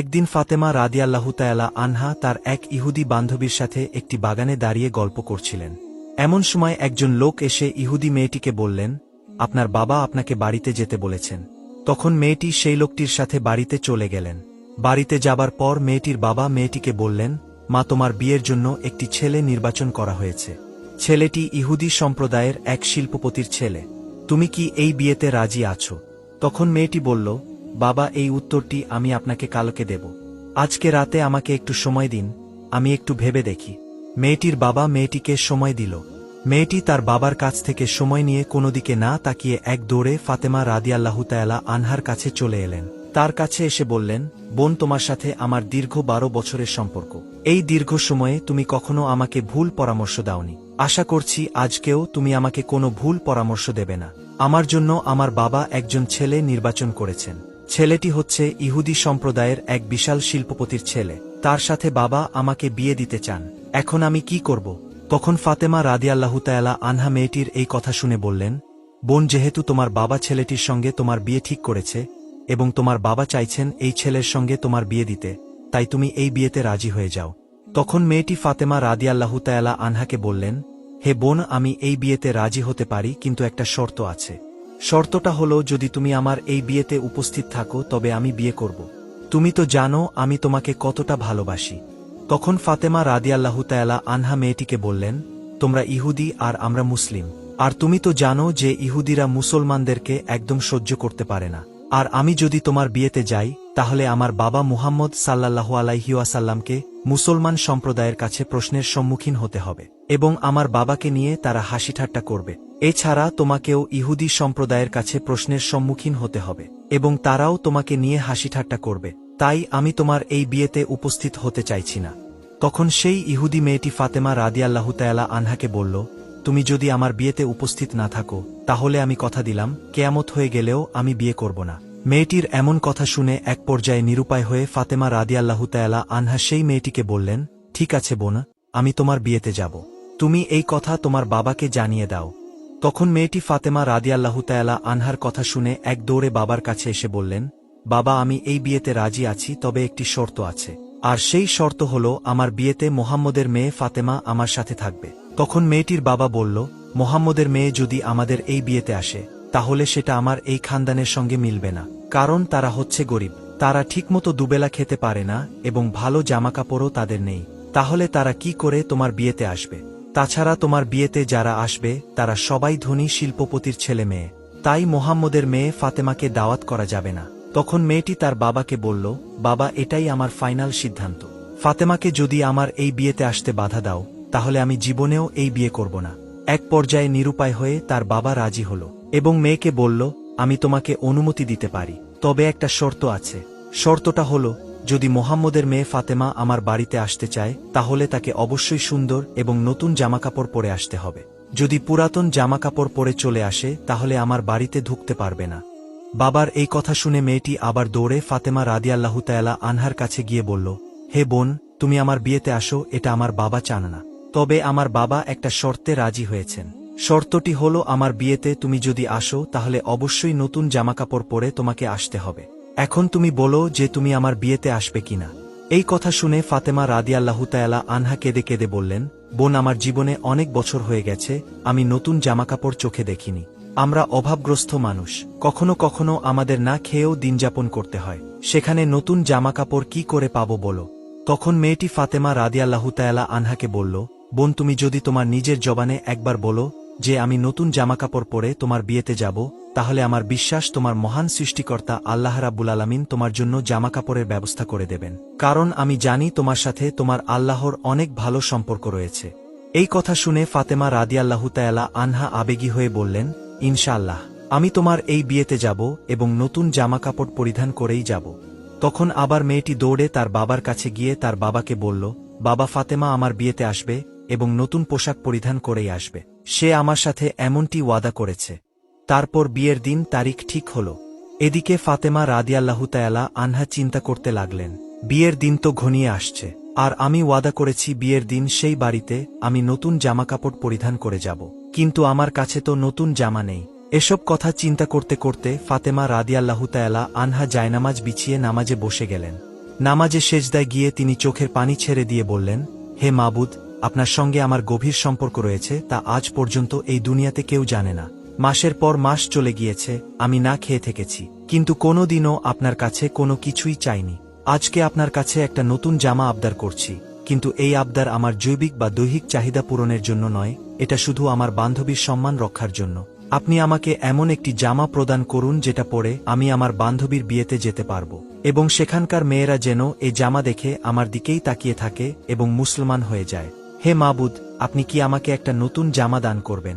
একদিন ফাতেমা রাদিয়াল্লাহু তায়ালা আনহা তার এক ইহুদি বান্ধবীর সাথে একটি বাগানে দাঁড়িয়ে গল্প করছিলেন। এমন সময় একজন লোক এসে ইহুদি মেয়েটিকে বললেন, আপনার বাবা আপনাকে বাড়িতে যেতে বলেছেন। তখন মেয়েটি সেই লোকটির সাথে বাড়িতে চলে গেলেন। বাড়িতে যাবার পর মেয়েটির বাবা মেয়েটিকে বললেন, মা, তোমার বিয়ের জন্য একটি ছেলে নির্বাচন করা হয়েছে। ছেলেটি ইহুদি সম্প্রদায়ের এক শিল্পপতির ছেলে। তুমি কি এই বিয়েতে রাজি আছো? তখন মেয়েটি বলল বাবা, এই উত্তরটি আমি আপনাকে কালকে দেব। আজকে রাতে আমাকে একটু সময় দিন, আমি একটু ভেবে দেখি। মেয়েটির বাবা মেয়েটিকে সময় দিল। মেয়েটি তার বাবার কাছ থেকে সময় নিয়ে কোনো দিকে না তাকিয়ে এক দৌড়ে ফাতেমা রাদিয়াল্লাহু তায়ালা আনহার কাছে চলে এলেন। তার কাছে এসে বললেন, বোন, তোমার সাথে আমার দীর্ঘ বারো বছরের সম্পর্ক। এই দীর্ঘ সময়ে তুমি কখনো আমাকে ভুল পরামর্শ দাওনি। আশা করছি আজকেও তুমি আমাকে কোনো ভুল পরামর্শ দেবে না। আমার জন্য আমার বাবা একজন ছেলে নির্বাচন করেছেন। ছেলেটি হচ্ছে ইহুদি সম্প্রদায়ের এক বিশাল শিল্পপতির ছেলে। তার সাথে বাবা আমাকে বিয়ে দিতে চান। এখন আমি কি করব? তখন ফাতেমা রাদিয়াল্লাহু তায়ালা আনহা মেয়েটির এই কথা শুনে বললেন, বোন, যেহেতু তোমার বাবা ছেলেটির সঙ্গে তোমার বিয়ে ঠিক করেছে এবং তোমার বাবা চাইছেন এই ছেলের সঙ্গে তোমার বিয়ে দিতে, তাই তুমি এই বিয়েতে রাজি হয়ে যাও। তখন মেয়েটি ফাতেমা রাদিয়াল্লাহু তায়ালা আনহাকে বললেন, হে বোন, আমি এই বিয়েতে রাজি হতে পারি, কিন্তু একটা শর্ত আছে। শর্তটা হলো, যদি তুমি আমার এই বিয়েতে উপস্থিত থাকো, তবে আমি বিয়ে করব। তুমি তো জানো, আমি তোমাকে কতটা ভালোবাসি। তখন ফাতেমা রাদিয়াল্লাহু তায়ালা আনহা মেয়েটিকে বললেন, তোমরা ইহুদি আর আমরা মুসলিম। আর তুমি তো জানো যে ইহুদিরা মুসলমানদেরকে একদম সহ্য করতে পারে না। আর আমি যদি তোমার বিয়েতে যাই, তাহলে আমার বাবা মুহাম্মদ সাল্লাল্লাহু আলাইহিওয়াসাল্লামকে মুসলমান সম্প্রদায়ের কাছে প্রশ্নের সম্মুখীন হতে হবে এবং আমার বাবাকে নিয়ে তারা হাসি ঠাট্টা করবে। এছাড়া তোমাকেও ইহুদি সম্প্রদায়ের কাছে প্রশ্নের সম্মুখীন হতে হবে, এবং তারাও তোমাকে নিয়ে হাসি ঠাট্টা করবে, তাই আমি তোমার এই বিয়েতে উপস্থিত হতে চাইছি না। তখন সেই ইহুদি মেয়েটি ফাতেমা রাদিয়াল্লাহু তায়ালা আনহাকে বলল, তুমি যদি আমার বিয়েতে উপস্থিত না থাকো, তাহলে আমি কথা দিলাম, কেয়ামত হয়ে গেলেও আমি বিয়ে করব না। মেয়েটির এমন কথা শুনে এক পর্যায়ে নিরুপায় হয়ে ফাতেমা রাদিয়াল্লাহু তায়ালা আনহা সেই মেয়েটিকে বললেন, ঠিক আছে বোন, আমি তোমার বিয়েতে যাব। তুমি এই কথা তোমার বাবাকে জানিয়ে দাও তখন মেয়েটি ফাতেমা রাদিয়াল্লাহু তায়ালা আনহার কথা শুনে এক দৌড়ে বাবার কাছে এসে বললেন, বাবা, আমি এই বিয়েতে রাজি আছি, তবে একটি শর্ত আছে। আর সেই শর্ত হল, আমার বিয়েতে মোহাম্মদের মেয়ে ফাতেমা আমার সাথে থাকবে। তখন মেয়েটির বাবা বলল, মোহাম্মদের মেয়ে যদি আমাদের এই বিয়েতে আসে, তাহলে সেটা আমার এই খানদানের সঙ্গে মিলবে না। কারণ তারা হচ্ছে গরিব, তারা ঠিকমতো দুবেলা খেতে পারে না এবং ভালো জামাকাপড়ও তাদের নেই। তাহলে তারা কি করে তোমার বিয়েতে আসবে? তাছাড়া তোমার বিয়েতে যারা আসবে, তারা সবাই ধনী শিল্পপতির ছেলে মেয়ে। তাই মোহাম্মদের মেয়ে ফাতেমাকে দাওয়াত করা যাবে না। তখন মেয়েটি তার বাবাকে বলল, বাবা, এটাই আমার ফাইনাল সিদ্ধান্ত। ফাতেমাকে যদি আমার এই বিয়েতে আসতে বাধা দাও, তাহলে আমি জীবনেও এই বিয়ে করব না। এক পর্যায়ে নিরুপায় হয়ে তার বাবা রাজি হল এবং মেয়েকে বলল, আমি তোমাকে অনুমতি দিতে পারি, তবে একটা শর্ত আছে। শর্তটা হল যদি মোহাম্মদের মেয়ে ফাতেমা আমার বাড়িতে আসতে চায়, তাহলে তাকে অবশ্যই সুন্দর এবং নতুন জামাকাপড় পরে আসতে হবে। যদি পুরাতন জামাকাপড় পরে চলে আসে, তাহলে আমার বাড়িতে ঢুকতে পারবে না। বাবার এই কথা শুনে মেয়েটি আবার দৌড়ে ফাতেমা রাদিয়াল্লাহু তায়ালা আনহার কাছে গিয়ে বলল, হে বোন, তুমি আমার বিয়েতে আসো, এটা আমার বাবা চান না। তবে আমার বাবা একটা শর্তে রাজি হয়েছেন। শর্তটি হল, আমার বিয়েতে তুমি যদি আসো, তাহলে অবশ্যই নতুন জামাকাপড় পরে তোমাকে আসতে হবে। এখন তুমি বলো যে তুমি আমার বিয়েতে আসবে কিনা। এই কথা শুনে ফাতেমা রাদিয়াল্লাহু তায়ালা আনহা কেঁদে কেঁদে বললেন, বোন আমার জীবনে অনেক বছর হয়ে গেছে, আমি নতুন জামাকাপড় চোখে দেখিনি। আমরা অভাবগ্রস্ত মানুষ, কখনো কখনো আমাদের না খেয়েও দিনযাপন করতে হয়। সেখানে নতুন জামাকাপড় কি করে পাবো বলো? তখন মেয়েটি ফাতেমা রাদিয়াল্লাহু তায়ালা আনহাকে বলল, বোন তুমি যদি তোমার নিজের জবানে একবার বলো যে আমি নতুন জামাকাপড় পরে তোমার বিয়েতে যাব, তাহলে আমার বিশ্বাস তোমার মহান সৃষ্টিকর্তা আল্লাহ রাব্বুল আলামিন তোমার জন্য জামাকাপড়ের ব্যবস্থা করে দেবেন। কারণ আমি জানি তোমার সাথে তোমার আল্লাহর অনেক ভালো সম্পর্ক রয়েছে। এই কথা শুনে ফাতেমা রাদিয়াল্লাহু তায়ালা আনহা আবেগী হয়ে বললেন, ইনশাআল্লাহ, আমি তোমার এই বিয়েতে যাব এবং নতুন জামাকাপড় পরিধান করেই যাব। তখন আবার মেয়েটি দৌড়ে তার বাবার কাছে গিয়ে তার বাবাকে বলল, বাবা ফাতেমা আমার বিয়েতে আসবে এবং নতুন পোশাক পরিধান করেই আসবে। সে আমার সাথে এমনটি ওয়াদা করেছে। তারপর বিয়ের দিন তারিখ ঠিক হল। এদিকে ফাতেমা রাদিয়াল্লাহু তায়ালা আনহা চিন্তা করতে লাগলেন, বিয়ের দিন তো ঘনিয়ে আসছে, আর আমি ওয়াদা করেছি বিয়ের দিন সেই বাড়িতে আমি নতুন জামাকাপড় পরিধান করে যাব। কিন্তু আমার কাছে তো নতুন জামা নেই। এসব কথা চিন্তা করতে করতে ফাতেমা রাদিয়াল্লাহু তায়ালা আনহা জায়নামাজ বিছিয়ে নামাজে বসে গেলেন। নামাজে সেজদায় গিয়ে তিনি চোখের পানি ছেড়ে দিয়ে বললেন, হে মাবুদ আপনার সঙ্গে আমার গভীর সম্পর্ক রয়েছে তা আজ পর্যন্ত এই দুনিয়াতে কেউ জানে না। মাসের পর মাস চলে গিয়েছে, আমি না খেয়ে থেকেছি, কিন্তু কোনো দিনও আপনার কাছে কোনো কিছুই চাইনি। আজকে আপনার কাছে একটা নতুন জামা আবদার করছি, কিন্তু এই আবদার আমার জৈবিক বা দৈহিক চাহিদা পূরণের জন্য নয়, এটা শুধু আমার বান্ধবীর সম্মান রক্ষার জন্য। আপনি আমাকে এমন একটি জামা প্রদান করুন যেটা পরে আমি আমার বান্ধবীর বিয়েতে যেতে পারব। এবং সেখানকার মেয়েরা যেন এই জামা দেখে আমার দিকেই তাকিয়ে থাকে এবং মুসলমান হয়ে যায়। হে মাবুদ, আপনি কি আমাকে একটা নতুন জামা দান করবেন?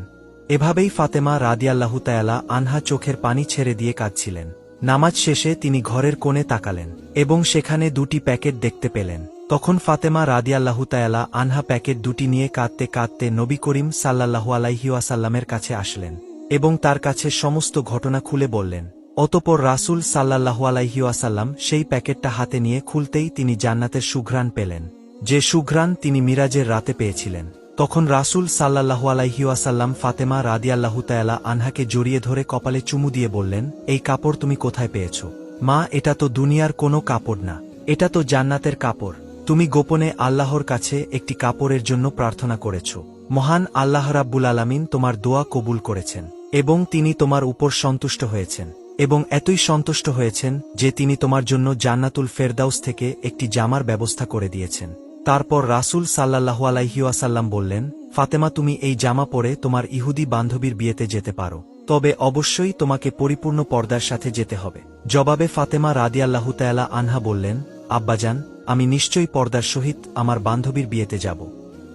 এভাবেই ফাতেমা রাদিয়াল্লাহু তায়ালা আনহা চোখের পানি ছেড়ে দিয়ে কাঁদছিলেন। নামাজ শেষে তিনি ঘরের কোণে তাকালেন এবং সেখানে দুটি প্যাকেট দেখতে পেলেন। তখন ফাতেমা রাদিয়াল্লাহু তায়ালা আনহা প্যাকেট দুটি নিয়ে কাঁদতে কাঁদতে নবী করিম সাল্লাল্লাহু আলাইহিওয়াসাল্লামের কাছে আসলেন এবং তার কাছে সমস্ত ঘটনা খুলে বললেন। অতপর রাসূল সাল্লাল্লাহু আলাইহিওয়াসাল্লাম সেই প্যাকেটটা হাতে নিয়ে খুলতেই তিনি জান্নাতের সুঘ্রাণ পেলেন। যে সুঘ্রাণ তিনি মিরাজের রাতে পেয়েছিলেন। তখন রাসূল সাল্লাল্লাহু আলাইহিওয়াসাল্লাম ফাতেমা রাদিয়াল্লাহু তায়ালা আনহাকে জড়িয়ে ধরে কপালে চুমু দিয়ে বললেন, এই কাপড় তুমি কোথায় পেয়েছ? মা, এটা তো দুনিয়ার কোনো কাপড় না। এটা তো জান্নাতের কাপড়। তুমি গোপনে আল্লাহর কাছে একটি কাপড়ের জন্য প্রার্থনা করেছ। মহান আল্লাহ রাব্বুল আলামিন তোমার দোয়া কবুল করেছেন এবং তিনি তোমার উপর সন্তুষ্ট হয়েছেন এবং এতই সন্তুষ্ট হয়েছেন যে তিনি তোমার জন্য জান্নাতুল ফেরদাউস থেকে একটি জামার ব্যবস্থা করে দিয়েছেন। তারপর রাসূল সাল্লাল্লাহু আলাইহিওয়াসাল্লাম বললেন, ফাতেমা, তুমি এই জামা পরে তোমার ইহুদি বান্ধবীর বিয়েতে যেতে পারো। তবে অবশ্যই তোমাকে পরিপূর্ণ পর্দার সাথে যেতে হবে। জবাবে ফাতেমা রাদিয়াল্লাহু তায়ালা আনহা বললেন, আব্বাজান, আমি নিশ্চয়ই পর্দার সহিত আমার বান্ধবীর বিয়েতে যাব।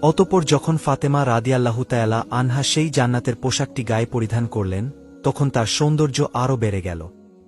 অতপর যখন ফাতেমা রাদিয়াল্লাহু তায়ালা আনহা সেই জান্নাতের পোশাকটি গায়ে পরিধান করলেন, তখন তার সৌন্দর্য আরও বেড়ে গেল।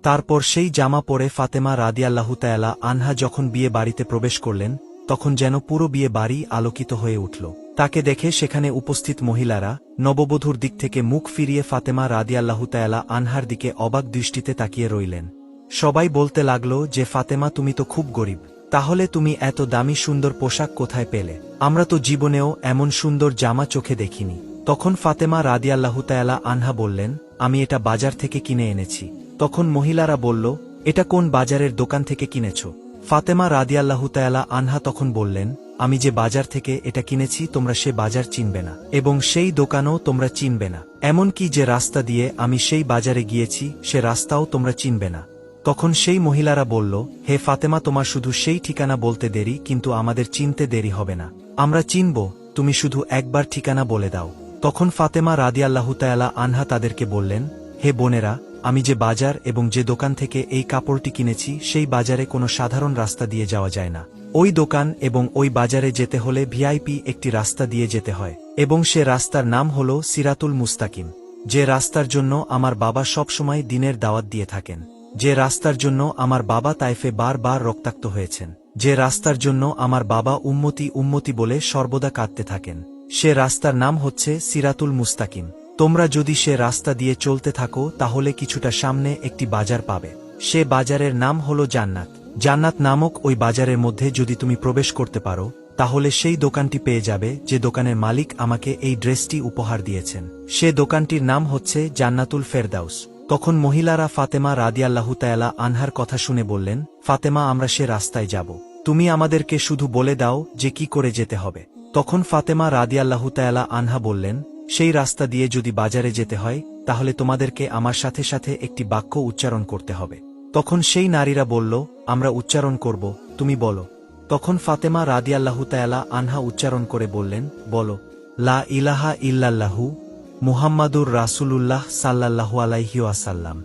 তারপর সেই জামা পরে ফাতেমা রাদিয়াল্লাহু তায়ালা আনহা যখন বিয়ে বাড়িতে প্রবেশ করলেন তখন যেন পুরো বিয়ে বাড়ি আলোকিত হয়ে উঠল। তাকে দেখে সেখানে উপস্থিত মহিলারা নববধূর দিক থেকে মুখ ফিরিয়ে ফাতেমা রাদিয়াল্লাহু তায়ালা আনহার দিকে অবাক দৃষ্টিতে তাকিয়ে রইলেন। সবাই বলতে লাগল যে, ফাতেমা, তুমি তো খুব গরিব। তাহলে তুমি এত দামি সুন্দর পোশাক কোথায় পেলে? আমরা তো জীবনেও এমন সুন্দর জামা চোখে দেখিনি। তখন ফাতেমা রাদিয়াল্লাহু তায়ালা আনহা বললেন, আমি এটা বাজার থেকে কিনে এনেছি। তখন মহিলারা বলল, এটা কোন বাজারের দোকান থেকে কিনেছ? ফাতেমা রাদিয়াল্লাহু তায়ালা আনহা তখন বললেন, আমি যে বাজার থেকে এটা কিনেছি, তোমরা সে বাজার চিনবে না, এবং সেই দোকানও তোমরা চিনবে না। এমনকি যে রাস্তা দিয়ে আমি সেই বাজারে গিয়েছি, সে রাস্তাও তোমরা চিনবে না। তখন সেই মহিলারা বলল, হে ফাতেমা, তোমার শুধু সেই ঠিকানা বলতে দেরি, কিন্তু আমাদের চিনতে দেরি হবে না। আমরা চিনব, তুমি শুধু একবার ঠিকানা বলে দাও। তখন ফাতেমা রাদিয়াল্লাহু তায়ালা আনহা তাদেরকে বললেন, হে বোনেরা আমি যে বাজার এবং যে দোকান থেকে এই কাপড়টি কিনেছি, সেই বাজারে কোনো সাধারণ রাস্তা দিয়ে যাওয়া যায় না। ওই দোকান এবং ওই বাজারে যেতে হলে ভিআইপি একটি রাস্তা দিয়ে যেতে হয়, এবং সে রাস্তার নাম হল সিরাতুল মুস্তাকিম। যে রাস্তার জন্য আমার বাবা সবসময় দিনের দাওয়াত দিয়ে থাকেন। যে রাস্তার জন্য আমার বাবা তাইফে বারবার রক্তাক্ত হয়েছেন। যে রাস্তার জন্য আমার বাবা উম্মতি উম্মতি বলে সর্বদা কাঁদতে থাকেন। সে রাস্তার নাম হচ্ছে সিরাতুল মুস্তাকিম। তোমরা যদি সে রাস্তা দিয়ে চলতে থাকো, তাহলে কিছুটা সামনে একটি বাজার পাবে। সে বাজারের নাম হল জান্নাত। জান্নাত নামক ওই বাজারের মধ্যে যদি তুমি প্রবেশ করতে পারো, তাহলে সেই দোকানটি পেয়ে যাবে যে দোকানের মালিক আমাকে এই ড্রেসটি উপহার দিয়েছেন। সে দোকানটির নাম হচ্ছে জান্নাতুল ফেরদাউস। তখন মহিলারা ফাতেমা রাদিয়াল্লাহু তায়ালা আনহার কথা শুনে বললেন, ফাতেমা, আমরা সে রাস্তায় যাব। তুমি আমাদেরকে শুধু বলে দাও যে কি করে যেতে হবে। তখন ফাতেমা রাদিয়াল্লাহু তায়ালা আনহা বললেন সেই রাস্তা দিয়ে যদি বাজারে যেতে হয়, তাহলে তোমাদেরকে আমার সাথে সাথে একটি বাক্য উচ্চারণ করতে হবে। তখন সেই নারীরা বলল, আমরা উচ্চারণ করব, তুমি বলো। তখন ফাতেমা রাদিয়াল্লাহু তায়ালা আনহা উচ্চারণ করে বললেন, বলো, লা ইলাহা ইল্লাল্লাহু মুহাম্মাদুর রাসূলুল্লাহ সাল্লাল্লাহু আলাইহি ওয়াসাল্লাম।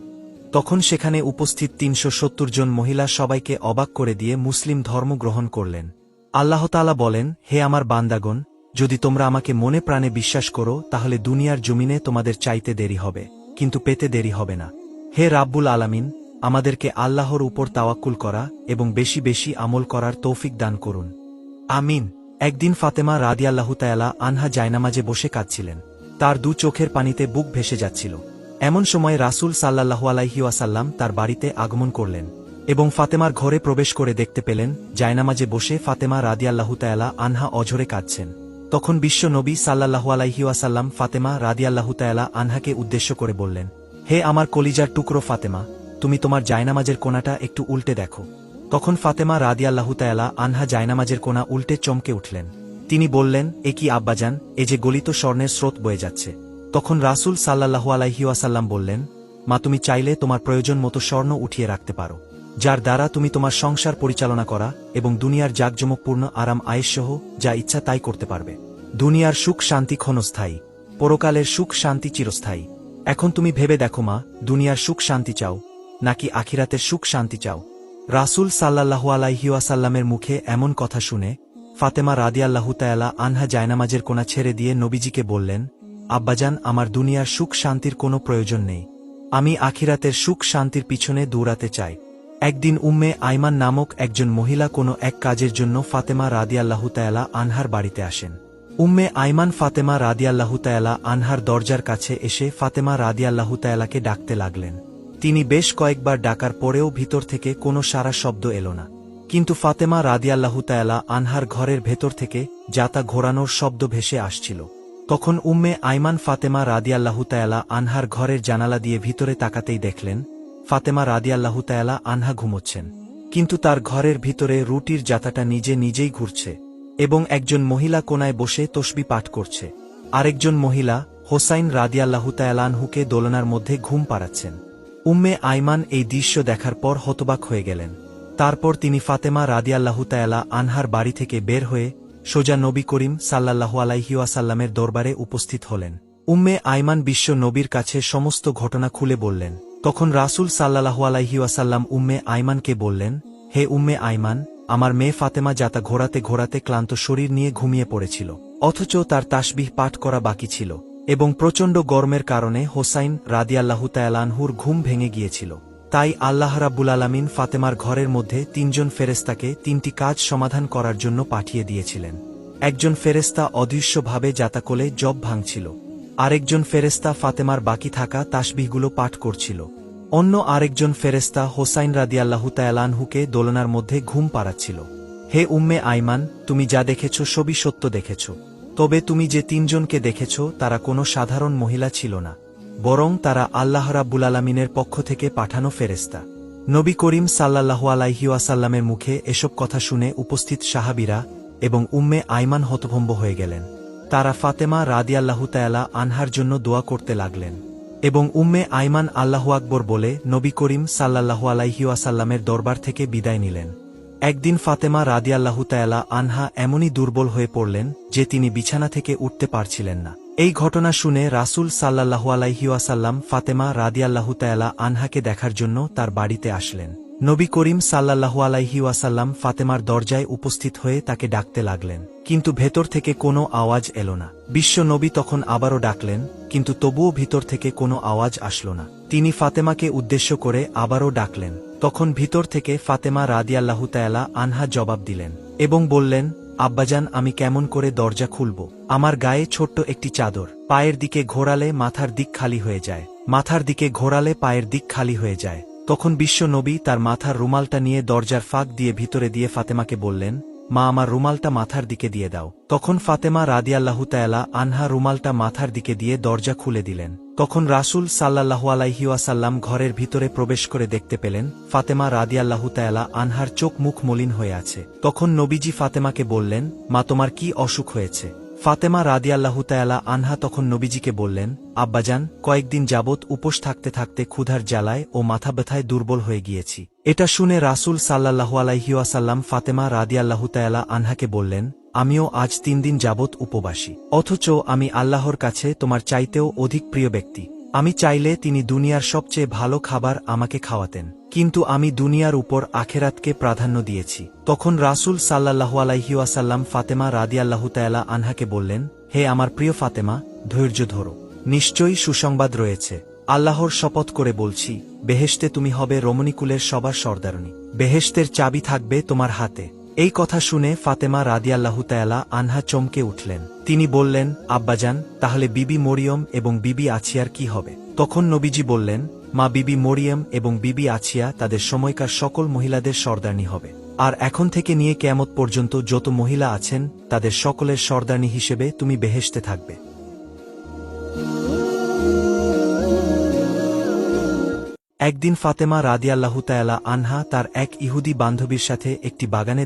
তখন সেখানে উপস্থিত তিনশো সত্তর জন মহিলা সবাইকে অবাক করে দিয়ে মুসলিম ধর্ম গ্রহণ করলেন। আল্লাহতালা বলেন, হে আমার বান্দাগণ যদি তোমরা আমাকে মনে প্রাণে বিশ্বাস করো, তাহলে দুনিয়ার জমিনে তোমাদের চাইতে দেরি হবে, কিন্তু পেতে দেরি হবে না। হে রাব্বুল আলামিন, আমাদেরকে আল্লাহর উপর তাওয়াক্কুল করা এবং বেশি বেশি আমল করার তৌফিক দান করুন। আমিন। একদিন ফাতেমা রাদিয়াল্লাহু তায়ালা আনহা জায়নামাজে বসে কাঁদছিলেন। তার দু চোখের পানিতে বুক ভেসে যাচ্ছিল। এমন সময় রাসূল সাল্লাল্লাহু আলাইহি ওয়াসাল্লাম তার বাড়িতে আগমন করলেন এবং ফাতেমার ঘরে প্রবেশ করে দেখতে পেলেন, জায়নামাজে বসে ফাতেমা রাদিয়াল্লাহু তায়ালা আনহা অঝরে কাঁদছেন। তখন বিশ্ব নবী সাল্লাল্লাহু আলাইহি ওয়াসাল্লাম ফাতেমা রাদিয়াল্লাহু তায়ালা আনহাকে উদ্দেশ্য করে বললেন, হে আমার কলিজার টুকরো ফাতেমা, তুমি তোমার জায়নামাজের কোনাটা একটু উল্টে দেখো। তখন ফাতেমা রাদিয়াল্লাহু তায়ালা আনহা জায়নামাজের কোনা উল্টে চমকে উঠলেন। তিনি বললেন, এ কি আব্বাজান, এ যে গলিত স্বর্ণের স্রোত বয়ে যাচ্ছে। তখন রাসূল সাল্লাল্লাহু আলাইহি ওয়াসাল্লাম বললেন, মা, তুমি চাইলে তোমার প্রয়োজন মতো স্বর্ণ উঠিয়ে রাখতে পারো। যার দ্বারা তুমি তোমার সংসার পরিচালনা করা এবং দুনিয়ার জাকজমকপূর্ণ আরাম আয়েসসহ যা ইচ্ছা তাই করতে পারবে। দুনিয়ার সুখ শান্তি ক্ষণস্থায়ী। পরকালের সুখ শান্তি চিরস্থায়ী। এখন তুমি ভেবে দেখো মা, দুনিয়ার সুখ শান্তি চাও, নাকি আখিরাতের সুখ শান্তি চাও? রাসূল সাল্লাল্লাহু আলাইহি ওয়াসাল্লামের মুখে এমন কথা শুনে ফাতেমা রাদিয়াল্লাহু তায়ালা আনহা জায়নামাজের কোনা ছেড়ে দিয়ে নবীজিকে বললেন, আব্বাজান, আমার দুনিয়ার সুখ শান্তির কোনো প্রয়োজন নেই। আমি আখিরাতের সুখ শান্তির পিছনে দৌড়াতে চাই। একদিন উম্মে আইমান নামক একজন মহিলা কোনো এক কাজের জন্য ফাতেমা রাদিয়াল্লাহু তায়ালা আনহার বাড়িতে আসেন। উম্মে আইমান ফাতেমা রাদিয়াল্লাহু তায়ালা আনহার দরজার কাছে এসে ফাতেমা রাদিয়াল্লাহু তায়ালাকে ডাকতে লাগলেন। তিনি বেশ কয়েকবার ডাকার পরেও ভিতর থেকে কোনো সারা শব্দ এলো না। কিন্তু ফাতেমা রাদিয়াল্লাহু তায়ালা আনহার ঘরের ভেতর থেকে যাতা ঘোরানোর শব্দ ভেসে আসছিল। তখন উম্মে আইমান ফাতেমা রাদিয়াল্লাহু তায়ালা আনহার ঘরের জানালা দিয়ে ভিতরে তাকাতেই দেখলেন ফাতেমা রাদিয়াল্লাহু তায়ালা আনহা ঘুমোচ্ছেন। কিন্তু তার ঘরের ভিতরে রুটির জাতাটা নিজে নিজেই ঘুরছে এবং একজন মহিলা কোনায় বসে তসবি পাঠ করছে। আরেকজন মহিলা, হোসাইন রাদিয়াল্লাহু তায়ালানহুকে দোলনার মধ্যে ঘুম পাড়াচ্ছেন। উম্মে আইমান এই দৃশ্য দেখার পর হতবাক হয়ে গেলেন। তারপর তিনি ফাতেমা রাদিয়াল্লাহু তায়ালা আনহার বাড়ি থেকে বের হয়ে সোজা নবী করিম সাল্লাল্লাহু আলাইহি ওয়াসাল্লামের দরবারে উপস্থিত হলেন। উম্মে আইমান বিশ্ব নবীর কাছে সমস্ত ঘটনা খুলে বললেন তখন রাসূল সাল্লাল্লাহু আলাইহি ওয়াসাল্লাম উম্মে আইমানকে বললেন, হে উম্মে আইমান আমার মেয়ে ফাতেমা যাতা ঘোরাতে ঘোরাতে ক্লান্ত শরীর নিয়ে ঘুমিয়ে পড়েছিল, অথচ তার তাসবিহ পাঠ করা বাকি ছিল এবং প্রচণ্ড গরমের কারণে হোসাইন রাদিয়াল্লাহু তায়ালানহুর ঘুম ভেঙে গিয়েছিল। তাই আল্লাহ রাব্বুল আলামিন ফাতেমার ঘরের মধ্যে তিনজন ফেরেস্তাকে তিনটি কাজ সমাধান করার জন্য পাঠিয়ে দিয়েছিলেন। একজন ফেরেস্তা অদৃশ্যভাবে জাতাকলে জব ভাঙছিল আরেকজন ফেরেস্তা ফাতেমার বাকি থাকা তাসবিহগুলো পাঠ করছিল। অন্য আরেকজন ফেরেস্তা হোসাইন রাদিয়াল্লাহু তায়ালানহুকে দোলনার মধ্যে ঘুম পাড়াচ্ছিল। হে উম্মে আইমান, তুমি যা দেখেছ সবই সত্য দেখেছ। তবে তুমি যে তিনজনকে দেখেছ, তারা কোনো সাধারণ মহিলা ছিল না। বরং তারা আল্লাহ রাব্বুল আলমিনের পক্ষ থেকে পাঠানো ফেরেস্তা নবী করিম সাল্লাল্লাহু আলাইহি ওয়াসাল্লামের মুখে এসব কথা শুনে উপস্থিত সাহাবিরা এবং উম্মে আইমান হতভম্ব হয়ে গেলেন। তারা ফাতেমা রাদিয়াল্লাহু তায়ালা আনহার জন্য দোয়া করতে লাগলেন এবং উম্মে আইমান আল্লাহু আকবর বলে নবী করিম সাল্লাল্লাহু আলাইহি ওয়াসাল্লামের দরবার থেকে বিদায় নিলেন। একদিন ফাতেমা রাদিয়াল্লাহু তায়ালা আনহা এমনই দুর্বল হয়ে পড়লেন যে তিনি বিছানা থেকে উঠতে পারছিলেন না। এই ঘটনা শুনে রাসূল সাল্লাল্লাহু আলাইহি ওয়াসাল্লাম ফাতেমা রাদিয়াল্লাহু তায়ালা আনহাকে দেখার জন্য তার বাড়িতে আসলেন। নবী করিম সাল্লাল্লাহু আলাইহি ওয়াসাল্লাম ফাতেমার দরজায় উপস্থিত হয়ে তাকে ডাকতে লাগলেন। কিন্তু ভেতর থেকে কোনো আওয়াজ এলো না। বিশ্ব নবী তখন আবারও ডাকলেন, কিন্তু তবুও ভিতর থেকে কোনো আওয়াজ আসল না। তিনি ফাতেমাকে উদ্দেশ্য করে আবারও ডাকলেন। তখন ভিতর থেকে ফাতেমা রাদিয়াল্লাহু তায়ালা আনহা জবাব দিলেন এবং বললেন, আব্বাজান, আমি কেমন করে দরজা খুলব? আমার গায়ে ছোট্ট একটি চাদর, পায়ের দিকে ঘোরালে মাথার দিক খালি হয়ে যায়। মাথার দিকে ঘোরালে পায়ের দিক খালি হয়ে যায়। তখন বিশ্ব নবী তার মাথার রুমালটা নিয়ে দরজার ফাঁক দিয়ে ভিতরে দিয়ে ফাতেমাকে বললেন, মা, আমার রুমালটা মাথার দিকে দিয়ে দাও। তখন ফাতেমা রাদিয়াল্লাহু তায়ালা আনহা রুমালটা মাথার দিকে দিয়ে দরজা খুলে দিলেন। তখন রাসূল সাল্লাল্লাহু আলাইহি ওয়াসাল্লাম ঘরের ভিতরে প্রবেশ করে দেখতে পেলেন, ফাতেমা রাদিয়াল্লাহু তায়ালা আনহার চোখ মুখ মলিন হয়ে আছে। তখন নবীজি ফাতেমাকে বললেন, মা, তোমার কি অসুখ হয়েছে? ফাতেমা রাদিয়াল্লাহু তায়ালা আনহা তখন নবীজিকে বললেন, আব্বাজান, কয়েকদিন যাবৎ উপোস থাকতে থাকতে ক্ষুধার জ্বালায় ও মাথা ব্যথায় দুর্বল হয়ে গিয়েছি। এটা শুনে রাসুল সাল্লাহু আলাইহিওয়াসাল্লাম ফাতেমা রাদিয়াল্লাহু তায়ালা আনহাকে বললেন, আমিও আজ তিন দিন যাবৎ উপবাসী। অথচ আমি আল্লাহর কাছে তোমার চাইতেও অধিক প্রিয় ব্যক্তি। আমি চাইলে তিনি দুনিয়ার সবচেয়ে ভালো খাবার আমাকে খাওয়াতেন। কিন্তু আমি দুনিয়ার উপর আখেরাতকে প্রাধান্য দিয়েছি। তখন রাসূল সাল্লাল্লাহু আলাইহিওয়াসাল্লাম ফাতেমা রাদিয়াল্লাহু তায়ালা আনহাকে বললেন, হে আমার প্রিয় ফাতেমা, ধৈর্য ধরো। নিশ্চয়ই সুসংবাদ রয়েছে। আল্লাহর শপথ করে বলছি, বেহেশতে তুমি হবে রমণীকুলের সবার সর্দারণী। বেহেশতের চাবি থাকবে তোমার হাতে। এই কথা শুনে ফাতেমা রাদিয়াল্লাহু তায়ালা আনহা চমকে উঠলেন। তিনি বললেন, আব্বাজান, তাহলে বিবি মরিয়ম এবং বিবি আছিয়ার কি হবে? তখন নবীজি বললেন, মা বিবি মরিয়ম এবং বিবি আছিয়া তাদের সময়কার সকল মহিলাদের সর্দারনি হবে। আর এখন থেকে নিয়ে কেয়ামত পর্যন্ত যত মহিলা আছেন, তাদের সকলের সর্দারনি হিসেবে তুমি বেহেশতে থাকবে। একদিন ফাতেমা রাদিয়াল্লাহু তায়ালা আনহা তার এক ইহুদি বান্ধবীর সাথে একটি বাগানে